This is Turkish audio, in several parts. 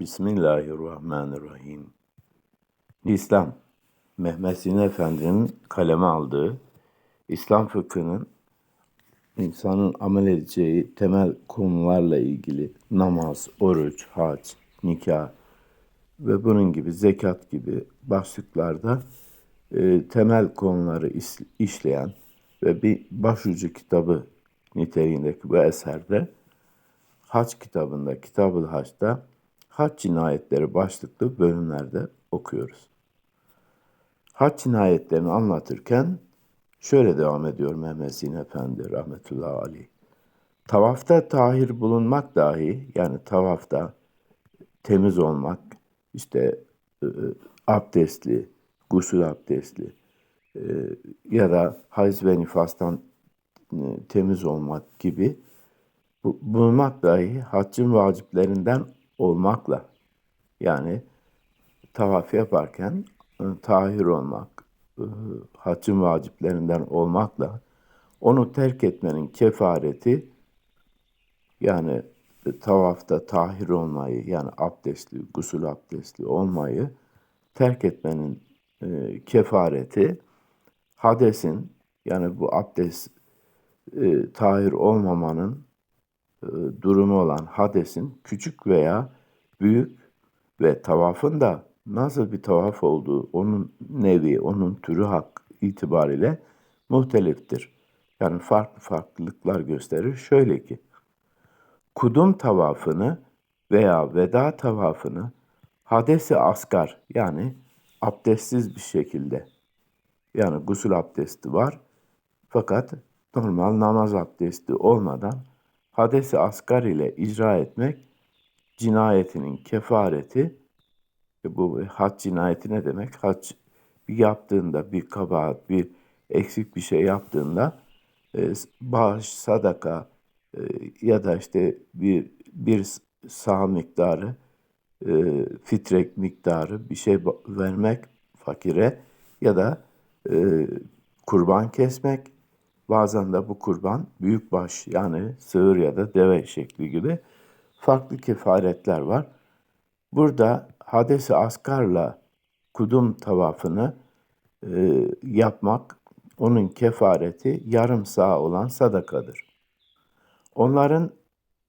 Bismillahirrahmanirrahim. İslam, Mehmet Zine Efendi'nin kaleme aldığı İslam fıkhının insanın amel edeceği temel konularla ilgili namaz, oruç, hac, nikah ve bunun gibi zekat gibi başlıklarda e, temel konuları is- işleyen ve bir başucu kitabı niteliğindeki bu eserde Hac kitabında, Kitab-ı Haç'ta hac cinayetleri başlıklı bölümlerde okuyoruz. Hac cinayetlerini anlatırken şöyle devam ediyor Mehmet Zin Efendi rahmetullahi aleyh. Tavafta tahir bulunmak dahi yani tavafta temiz olmak işte e, abdestli, gusül abdestli e, ya da hayız ve nifastan e, temiz olmak gibi bu, bulunmak dahi haccın vaciplerinden olmakla. Yani tavaf yaparken e, tahir olmak, e, haccın vaciplerinden olmakla onu terk etmenin kefareti yani e, tavafta tahir olmayı yani abdestli, gusül abdestli olmayı terk etmenin kefareti hadesin yani bu abdest e, tahir olmamanın durumu olan hadesin küçük veya büyük ve tavafın da nasıl bir tavaf olduğu, onun nevi, onun türü hak itibariyle muhteliftir. Yani farklı farklılıklar gösterir. Şöyle ki, kudum tavafını veya veda tavafını hadesi asgar yani abdestsiz bir şekilde yani gusül abdesti var fakat normal namaz abdesti olmadan hadesi asgar ile icra etmek cinayetinin kefareti e bu hac cinayeti ne demek? Hac bir yaptığında bir kabahat, bir eksik bir şey yaptığında e, bağış, sadaka e, ya da işte bir bir sağ miktarı e, fitrek miktarı bir şey vermek fakire ya da e, kurban kesmek bazen de bu kurban büyükbaş yani sığır ya da deve şekli gibi farklı kefaretler var. Burada hadesi askarla kudum tavafını e, yapmak onun kefareti yarım sağ olan sadakadır. Onların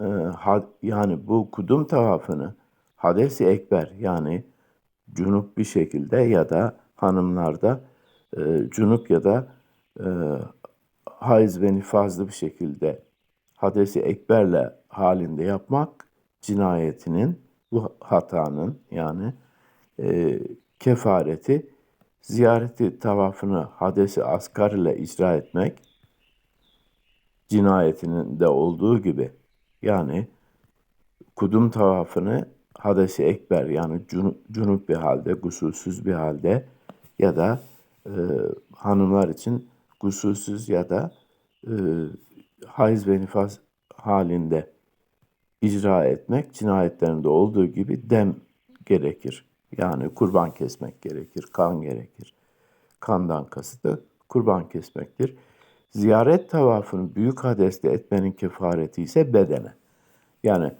e, ha, yani bu kudum tavafını hadesi ekber yani cunup bir şekilde ya da hanımlarda e, cunup ya da e, haiz ve nifazlı bir şekilde hadesi ekberle halinde yapmak cinayetinin bu hatanın yani e, kefareti ziyareti tavafını hadesi asgar ile icra etmek cinayetinin de olduğu gibi yani kudum tavafını hadesi ekber yani cunup bir halde, gusülsüz bir halde ya da e, hanımlar için gusülsüz ya da e, haiz ve nifas halinde icra etmek cinayetlerinde olduğu gibi dem gerekir. Yani kurban kesmek gerekir, kan gerekir. Kandan kasıtı kurban kesmektir. Ziyaret tavafını büyük hadesle etmenin kefareti ise bedene. Yani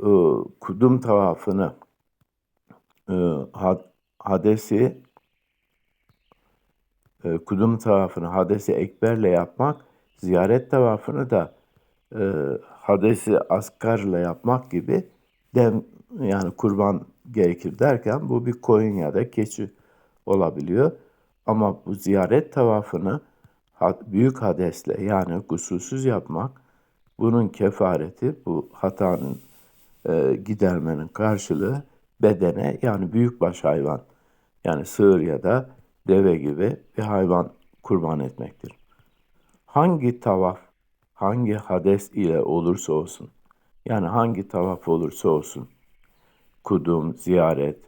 e, kudum tavafını e, hadesi e, kudum tavafını hadesi ekberle yapmak, ziyaret tavafını da e, hadesi askarla yapmak gibi dem yani kurban gerekir derken bu bir koyun ya da keçi olabiliyor. Ama bu ziyaret tavafını büyük hadesle yani gusülsüz yapmak bunun kefareti bu hatanın e, gidermenin karşılığı bedene yani büyükbaş hayvan yani sığır ya da deve gibi bir hayvan kurban etmektir. Hangi tavaf, hangi hades ile olursa olsun, yani hangi tavaf olursa olsun, kudum, ziyaret,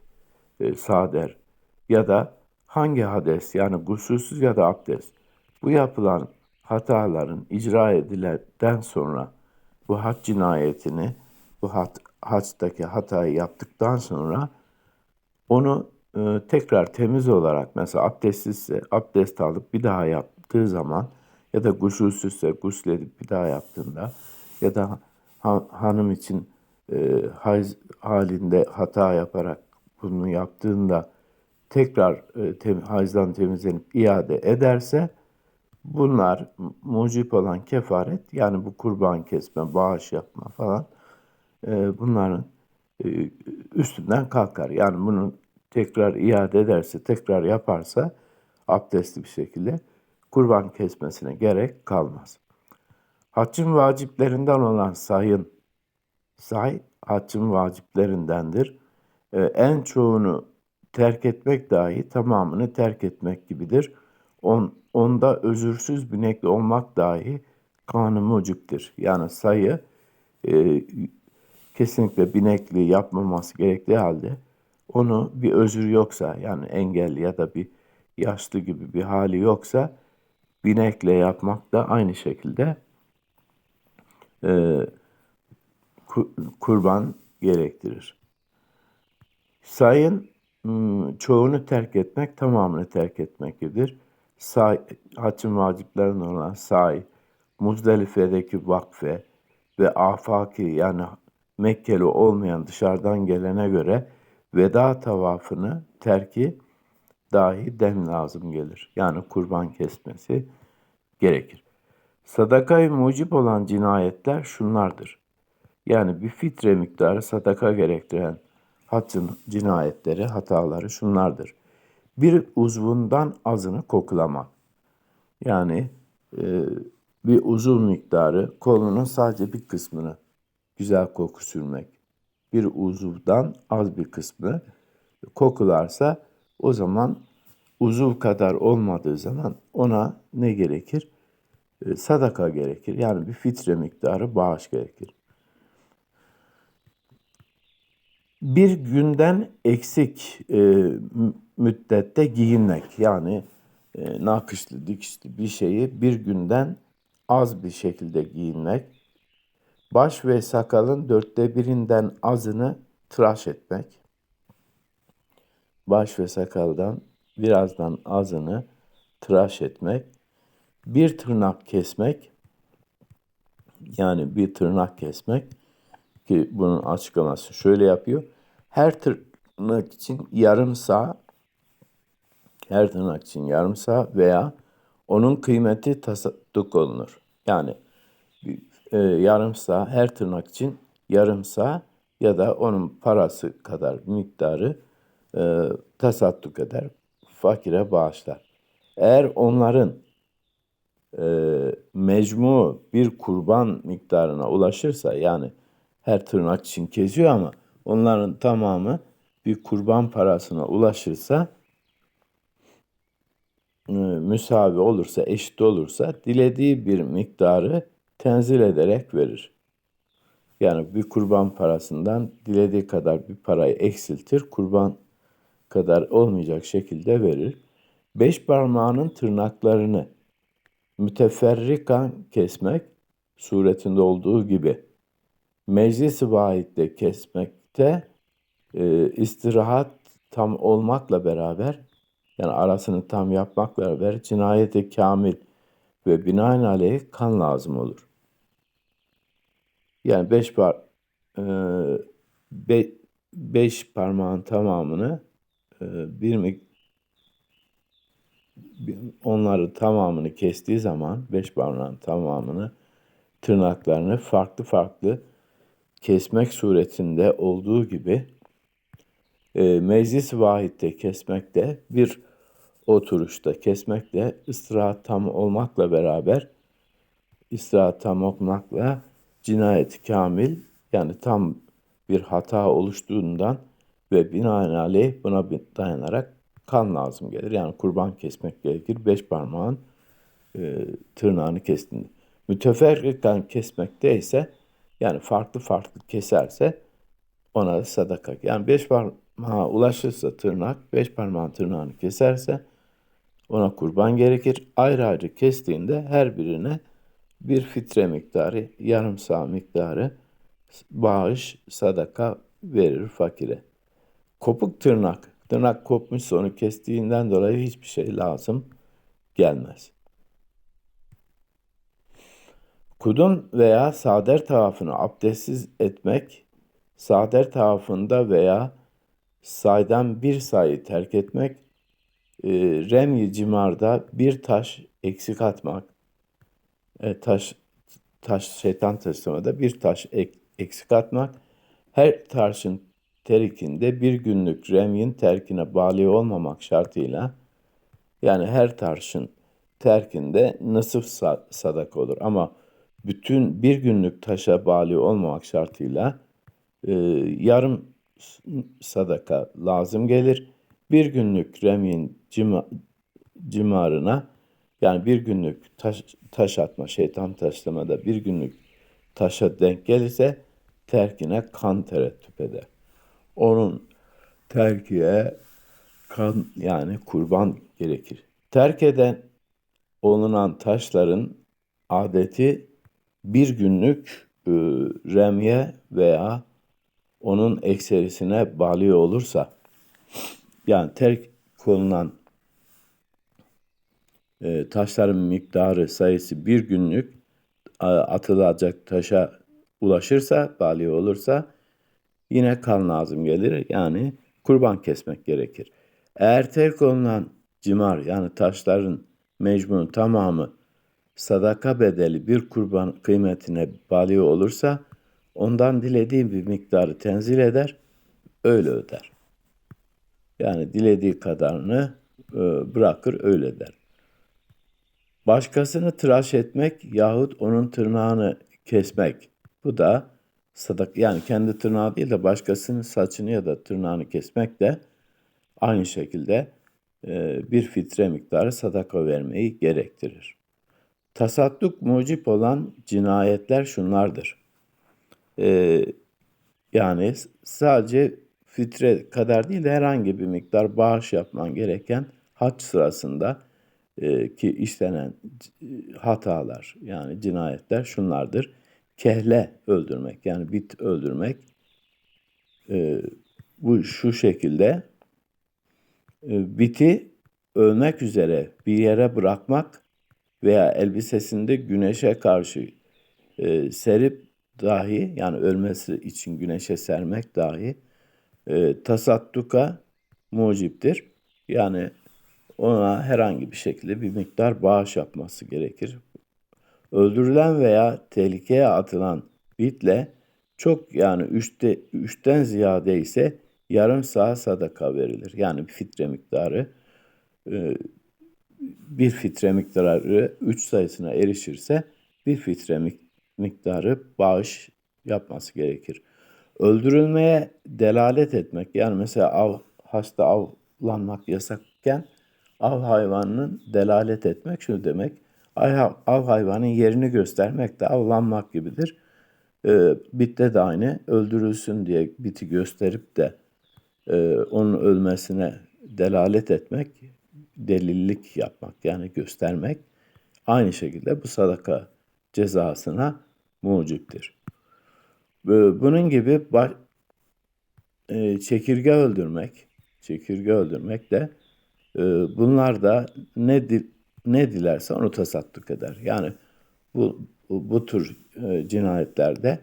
e, sader ya da hangi hades yani gusülsüz ya da abdest, bu yapılan hataların icra edilenden sonra bu hac cinayetini, bu hat, haçtaki hatayı yaptıktan sonra onu e, tekrar temiz olarak mesela abdestsizse abdest alıp bir daha yaptığı zaman ya da gusülsüzse gusledip bir daha yaptığında ya da ha, hanım için e, hayz halinde hata yaparak bunu yaptığında tekrar e, tem, hayızdan temizlenip iade ederse bunlar mucip olan kefaret yani bu kurban kesme, bağış yapma falan e, bunların e, üstünden kalkar. Yani bunu tekrar iade ederse, tekrar yaparsa abdestli bir şekilde kurban kesmesine gerek kalmaz. Haccın vaciplerinden olan sayın, say haccın vaciplerindendir. Ee, en çoğunu terk etmek dahi tamamını terk etmek gibidir. On, onda özürsüz binekli olmak dahi kanı muciptir. Yani sayı e, kesinlikle binekli yapmaması gerektiği halde onu bir özür yoksa yani engelli ya da bir yaşlı gibi bir hali yoksa binekle yapmak da aynı şekilde e, kurban gerektirir. Sayın hmm, çoğunu terk etmek tamamını terk etmek gibidir. Say, haccın vaciplerinden olan say, Muzdelife'deki vakfe ve afaki yani Mekkeli olmayan dışarıdan gelene göre veda tavafını terki dahi dem lazım gelir. Yani kurban kesmesi gerekir. Sadakayı mucip olan cinayetler şunlardır. Yani bir fitre miktarı sadaka gerektiren haccın cinayetleri, hataları şunlardır. Bir uzvundan azını koklamak. Yani e, bir uzuv miktarı kolunun sadece bir kısmını güzel koku sürmek. Bir uzuvdan az bir kısmı kokularsa o zaman uzuv kadar olmadığı zaman ona ne gerekir? E, sadaka gerekir. Yani bir fitre miktarı bağış gerekir. Bir günden eksik e, müddette giyinmek yani e, nakışlı dikişli bir şeyi bir günden az bir şekilde giyinmek, baş ve sakalın dörtte birinden azını tıraş etmek, baş ve sakaldan birazdan azını tıraş etmek, bir tırnak kesmek, yani bir tırnak kesmek ki bunun açıklaması şöyle yapıyor. Her tırnak için yarım sağ, her tırnak için yarım sağ veya onun kıymeti tasadduk olunur. Yani e, yarım sağ her tırnak için yarım sağ ya da onun parası kadar miktarı e, tasadduk eder, fakire bağışlar. Eğer onların e, mecmu bir kurban miktarına ulaşırsa yani her tırnak için kesiyor ama onların tamamı bir kurban parasına ulaşırsa e, müsavi olursa, eşit olursa dilediği bir miktarı tenzil ederek verir. Yani bir kurban parasından dilediği kadar bir parayı eksiltir, kurban kadar olmayacak şekilde verir. Beş parmağının tırnaklarını müteferrikan kesmek suretinde olduğu gibi meclis-i vahitte kesmekte e, istirahat tam olmakla beraber yani arasını tam yapmakla beraber cinayeti kamil ve binaenaleyh kan lazım olur. Yani beş par e, be, beş parmağın tamamını bir mi onları tamamını kestiği zaman beş parmağın tamamını tırnaklarını farklı farklı kesmek suretinde olduğu gibi e, meclis vahitte kesmekte bir oturuşta kesmekle istirahat tam olmakla beraber istirahat tam olmakla cinayet kamil yani tam bir hata oluştuğundan ve binaenaleyh buna dayanarak kan lazım gelir. Yani kurban kesmek gerekir. Beş parmağın e, tırnağını kestiğinde. Müteferrikan kesmekte ise yani farklı farklı keserse ona da sadaka. Yani beş parmağa ulaşırsa tırnak, beş parmağın tırnağını keserse ona kurban gerekir. Ayrı ayrı kestiğinde her birine bir fitre miktarı, yarım sağ miktarı bağış, sadaka verir fakire. Kopuk tırnak, tırnak kopmuş onu kestiğinden dolayı hiçbir şey lazım gelmez. Kudum veya sader tavafını abdestsiz etmek sader tarafında veya saydan bir sayı terk etmek, e, remyi cimarda bir taş eksik atmak, e, taş taş şeytan taşlamada bir taş ek, eksik atmak, her taşın terikinde bir günlük remyin terkine bağlı olmamak şartıyla yani her taşın terkinde nasıf sadak olur ama bütün bir günlük taşa bağlı olmamak şartıyla e, yarım sadaka lazım gelir. Bir günlük remyin cima, cimarına yani bir günlük taş, taş atma, şeytan taşlamada bir günlük taşa denk gelirse terkine kan terettüp eder. Onun terkiye kan yani kurban gerekir. Terk eden olunan taşların adeti bir günlük e, remye veya onun ekserisine bağlı olursa yani terk konulan e, taşların miktarı sayısı bir günlük atılacak taşa ulaşırsa, bağlı olursa yine kan lazım gelir. Yani kurban kesmek gerekir. Eğer terk olunan cimar yani taşların mecbunun tamamı sadaka bedeli bir kurban kıymetine bağlı olursa ondan dilediği bir miktarı tenzil eder, öyle öder. Yani dilediği kadarını e, bırakır öyle der. Başkasını tıraş etmek yahut onun tırnağını kesmek. Bu da sadak yani kendi tırnağı değil de başkasının saçını ya da tırnağını kesmek de aynı şekilde e, bir fitre miktarı sadaka vermeyi gerektirir. Tasadduk mucip olan cinayetler şunlardır. E, yani sadece fitre kadar değil de herhangi bir miktar bağış yapman gereken hac sırasında e, ki işlenen hatalar yani cinayetler şunlardır. Kehle öldürmek yani bit öldürmek e, bu şu şekilde e, biti ölmek üzere bir yere bırakmak veya elbisesinde güneşe karşı e, serip dahi yani ölmesi için güneşe sermek dahi e, tasadduka muciptir. Yani ona herhangi bir şekilde bir miktar bağış yapması gerekir. Öldürülen veya tehlikeye atılan bitle çok yani üçte, üçten ziyade ise yarım saat sadaka verilir. Yani bir fitre miktarı e, bir fitre miktarı üç sayısına erişirse bir fitre miktarı bağış yapması gerekir. Öldürülmeye delalet etmek yani mesela av, hasta avlanmak yasakken av hayvanının delalet etmek şunu demek. Av hayvanın yerini göstermek de avlanmak gibidir. Ee, bitte de aynı öldürülsün diye biti gösterip de e, onun ölmesine delalet etmek, delillik yapmak yani göstermek aynı şekilde bu sadaka cezasına muciptir. Bunun gibi baş, e, çekirge öldürmek, çekirge öldürmek de e, bunlar da ne dil, ne dilerse onu tasadduk eder. Yani bu bu, bu tür e, cinayetlerde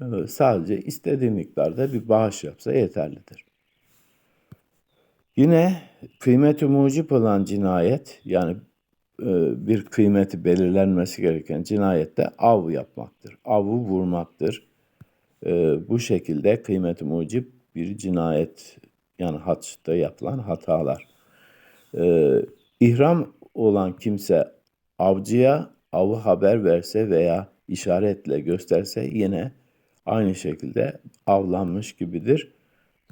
e, sadece istediği miktarda bir bağış yapsa yeterlidir. Yine kıymeti mucip olan cinayet yani e, bir kıymeti belirlenmesi gereken cinayette av yapmaktır. Avı vurmaktır. E, bu şekilde kıymeti mucip bir cinayet yani haçta yapılan hatalar. E, ihram olan kimse avcıya avı haber verse veya işaretle gösterse yine aynı şekilde avlanmış gibidir.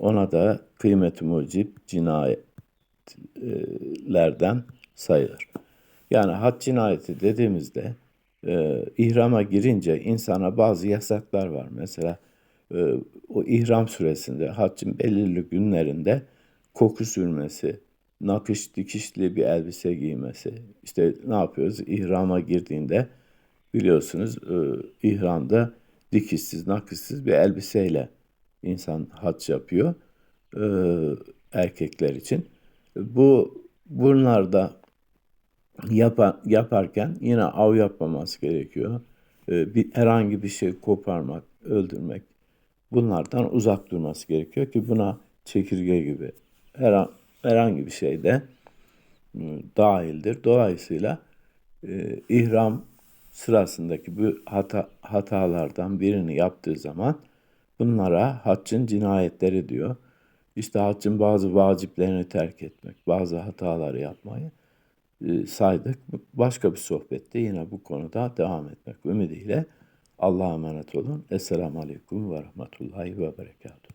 Ona da kıymeti mucip cinayetlerden sayılır. Yani had cinayeti dediğimizde e, ihrama girince insana bazı yasaklar var. Mesela e, o ihram süresinde haccın belirli günlerinde koku sürmesi, nakış dikişli bir elbise giymesi. İşte ne yapıyoruz? İhrama girdiğinde biliyorsunuz e, ihramda dikişsiz, nakışsız bir elbiseyle insan hac yapıyor e, erkekler için. Bu bunlarda yapa, yaparken yine av yapmaması gerekiyor. E, bir, herhangi bir şey koparmak, öldürmek bunlardan uzak durması gerekiyor ki buna çekirge gibi her, herhangi bir şeyde e, dahildir. Dolayısıyla e, ihram sırasındaki bu hata, hatalardan birini yaptığı zaman bunlara haccın cinayetleri diyor. İşte haccın bazı vaciplerini terk etmek, bazı hataları yapmayı e, saydık. Başka bir sohbette yine bu konuda devam etmek ümidiyle Allah'a emanet olun. Esselamu Aleyküm ve Rahmetullahi ve Berekatuhu.